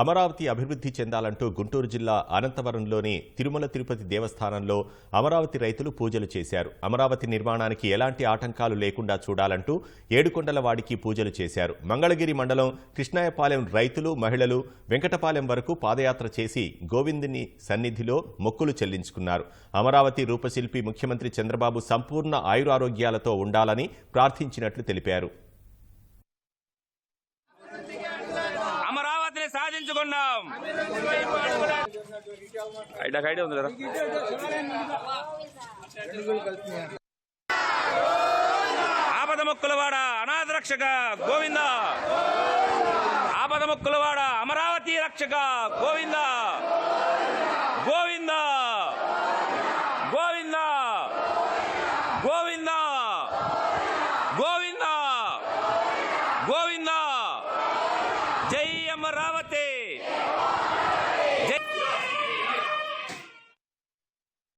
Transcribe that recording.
అమరావతి అభివృద్ధి చెందాలంటూ గుంటూరు జిల్లా అనంతవరంలోని తిరుమల తిరుపతి దేవస్థానంలో అమరావతి రైతులు పూజలు చేశారు. అమరావతి నిర్మాణానికి ఎలాంటి ఆటంకాలు లేకుండా చూడాలంటూ ఏడుకొండల వాడికి పూజలు చేశారు. మంగళగిరి మండలం కృష్ణాయపాలెం రైతులు మహిళలు వెంకటపాలెం వరకు పాదయాత్ర చేసి గోవిందుని సన్నిధిలో మొక్కులు చెల్లించుకున్నారు. అమరావతి రూపశిల్పి ముఖ్యమంత్రి చంద్రబాబు సంపూర్ణ ఆయురారోగ్యాలతో ఉండాలని ప్రార్థించినట్లు తెలిపారు. అమరావతిని సాధించుకున్నాం ఐడియా ఉంది కదా? ఆపద మొక్కులవాడ అనాథ రక్షక గోవింద. ఆపద మొక్కులవాడ అమరావతి రక్షక గోవింద. గోవింద. గోవింద. గోవింద. గోవింద. గోవింద. జై అమరావతి.